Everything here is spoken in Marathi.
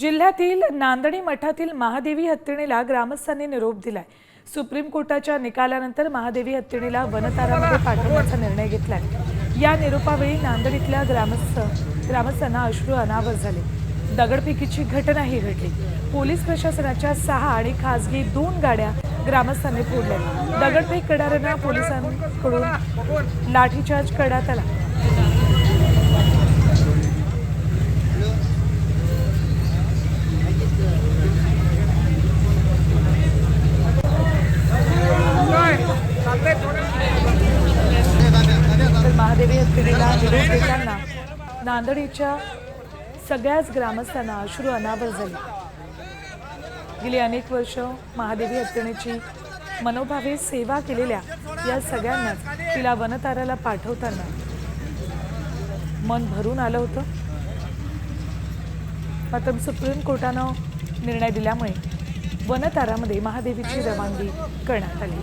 जिल्ह्यातील नांदणी मठातील महादेवी हत्तीणीला ग्रामस्थांनी निरोप दिलाय. सुप्रीम कोर्टाच्या निकालानंतर महादेवी हत्तीणीला वनतारामध्ये पाठवण्याचा निर्णय घेतलाय. या निरोपावेळी नांदणीतल्या ग्रामस्थ ग्रामस्थांना अश्रू अनावर झाले. दगडफेकीची घटनाही घडली. पोलीस प्रशासनाच्या सहा आणि खासगी दोन गाड्या ग्रामस्थांनी फोडल्या दगडफेक करणाऱ्यांना पोलिसांकडून लाठीचार्ज करण्यात आला. महादेवी हत्तीला निरोप देताना नांदडीच्या सगळ्याच ग्रामस्थांना अश्रू अनावर झाले. गेली अनेक वर्ष महादेवी हत्तीनेची मनोभावे सेवा केलेल्या या सगळ्यांनाच तिला वनताराला पाठवताना मन भरून आलं होतं. मात्र सुप्रीम कोर्टानं निर्णय दिल्यामुळे वनतारामध्ये महादेवीची रवानगी करण्यात आली.